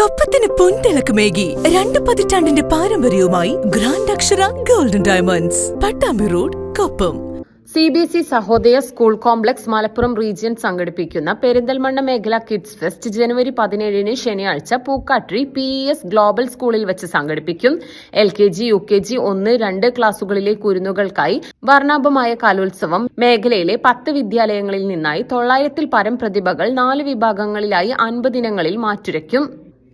കൊപ്പത്തിന് പൊൻതിളക്കമേകി രണ്ട് പതിറ്റാണ്ടിന്റെ പാരമ്പര്യവുമായി grand Akshara golden diamonds Pattambi road Koppam. C B S E Sahodaya school complex Malappuram region സംഘടിപ്പിക്കുന്ന പെരിന്തൽമണ്ണ മേഖല kids fest January പതിനേഴിന് ശനിയാഴ്ച Pookkattiri P E S global സ്കൂളിൽ വെച്ച് സംഘടിപ്പിക്കും. L K G U K G ഒന്ന് രണ്ട് ക്ലാസുകളിലെ കുരുന്നുകൾക്കായി വർണാഭമായ കലോത്സവം മേഖലയിലെ പത്ത് വിദ്യാലയങ്ങളിൽ നിന്നായി തൊള്ളായിരത്തിൽ പരം പ്രതിഭകൾ നാല് വിഭാഗങ്ങളിലായി അൻപതിനങ്ങളിൽ മാറ്റുരയ്ക്കും.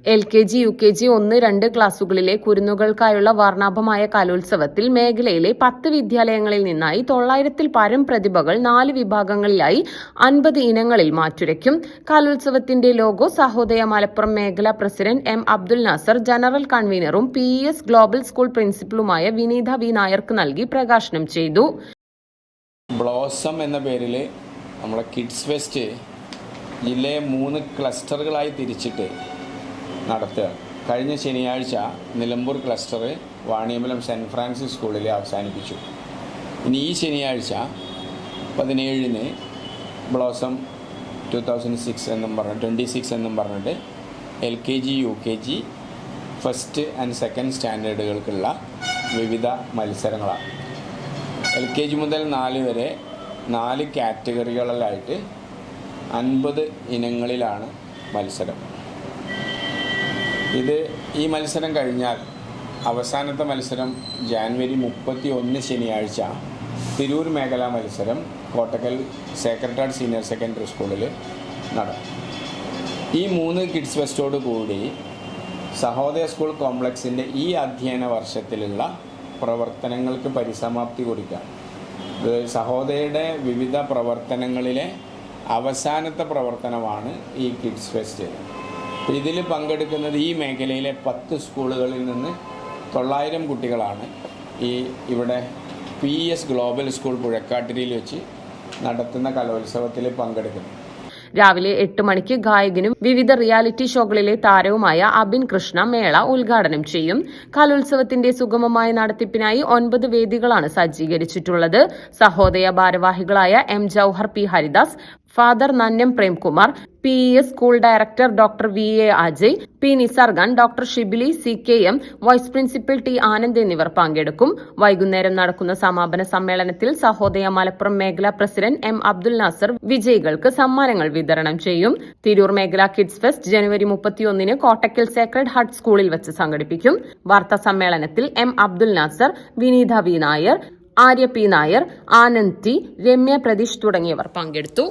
L K G U K G ഒന്ന് രണ്ട് ക്ലാസുകളിലെ കുരുന്നുകൾക്കായുള്ള വർണാഭമായ കലോത്സവത്തിൽ മേഖലയിലെ പത്ത് വിദ്യാലയങ്ങളിൽ നിന്നായി തൊള്ളായിരത്തിൽ പരം പ്രതിഭകൾ നാല് വിഭാഗങ്ങളിലായി അൻപത് ഇനങ്ങളിൽ മാറ്റുരയ്ക്കും. കലോത്സവത്തിന്റെ ലോഗോ സഹോദയ മലപ്പുറം മേഖലാ president M Abdul Nasar general കൺവീനറും P S global school പ്രിൻസിപ്പലുമായ വിനീത വി നായർക്ക് നൽകി പ്രകാശനം ചെയ്തു. ബ്ലോസം എന്ന പേരിൽ നമ്മളെ കിഡ്സ് ഫെസ്റ്റ് ജില്ലയെ മൂന്ന് ക്ലസ്റ്ററുകളായി തിരിച്ചിട്ട് നടത്തുക. കഴിഞ്ഞ ശനിയാഴ്ച Nilambur cluster Vaniyambalam saint Francis സ്കൂളിൽ അവസാനിപ്പിച്ചു. ഇനി ഈ ശനിയാഴ്ച പതിനേഴിന് ബ്ലോസം ടു തൗസൻഡ് സിക്സ് എന്നും പറഞ്ഞ് ട്വന്റി സിക്സ് എന്നും പറഞ്ഞിട്ട് L K G U K G first and second സ്റ്റാൻഡേർഡുകൾക്കുള്ള വിവിധ മത്സരങ്ങളാണ്. എൽ കെ ജി മുതൽ നാല് വരെ നാല് കാറ്റഗറികളിലായിട്ട് അൻപത് ഇനങ്ങളിലാണ് മത്സരം. ഇത് ഈ മത്സരം കഴിഞ്ഞാൽ അവസാനത്തെ മത്സരം ജാനുവരി മുപ്പത്തി ഒന്ന് ശനിയാഴ്ച. തിരൂർ മേഖലാ മത്സരം കോട്ടക്കൽ സെക്രട്ടറി സീനിയർ സെക്കൻഡറി സ്കൂളിൽ നടക്കും. ഈ മൂന്ന് കിഡ്സ് ഫെസ്റ്റോട് കൂടി സഹോദയ സ്കൂൾ കോംപ്ലക്സിന്റെ ഈ അധ്യയന വർഷത്തിലുള്ള പ്രവർത്തനങ്ങൾക്ക് പരിസമാപ്തി കുറിക്കാം സഹോദയയുടെ വിവിധ പ്രവർത്തനങ്ങളിലെ അവസാനത്തെ പ്രവർത്തനമാണ് ഈ കിഡ്സ് ഫെസ്റ്റ് ഇതിൽ പങ്കെടുക്കുന്നത് ഈ മേഖലയിലെ പത്ത് സ്കൂളുകളിൽ നിന്ന് തൊള്ളായിരം കുട്ടികളാണ് ഈ ഇവിടെ പി എസ് ഗ്ലോബൽ സ്കൂൾ പുഴക്കാട്ടിരിയിൽ വെച്ച് നടത്തുന്ന കലോത്സവത്തിൽ പങ്കെടുക്കുന്നത്. രാവിലെ എട്ട് മണിക്ക് ഗായകനും വിവിധ റിയാലിറ്റി ഷോകളിലെ താരവുമായ അബിൻ കൃഷ്ണ മേള ഉദ്ഘാടനം ചെയ്യും. കലോത്സവത്തിന്റെ സുഗമമായ നടത്തിപ്പിനായി ഒൻപത് വേദികളാണ് സജ്ജീകരിച്ചിട്ടുള്ളത്. സഹോദയ ഭാരവാഹികളായ M Jauhar P Haridas father Nannam Premkumar P S school director doctor V A Ajay P Nisargan doctor Shibili C K M vice principal T Anand എന്നിവർ പങ്കെടുക്കും. വൈകുന്നേരം നടക്കുന്ന സമാപന സമ്മേളനത്തിൽ സഹോദയ മലപ്പുറം മേഖലാ പ്രസിഡന്റ് എം അബ്ദുൽ നാസർ വിജയികൾക്ക് സമ്മാനങ്ങൾ വിതരണം ചെയ്യും. തിരൂർ മേഖല കിഡ്സ് ഫെസ്റ്റ് ജനുവരി മുപ്പത്തിയൊന്നിന് കോട്ടക്കൽ സേക്രഡ് ഹാർട്ട് സ്കൂളിൽ വെച്ച് സംഘടിപ്പിക്കും. വാർത്താ സമ്മേളനത്തിൽ M Abdul Nasar Vineetha V Nair Arya P Nair Anand T Ramya Pratheesh തുടങ്ങിയവർ പങ്കെടുത്തു.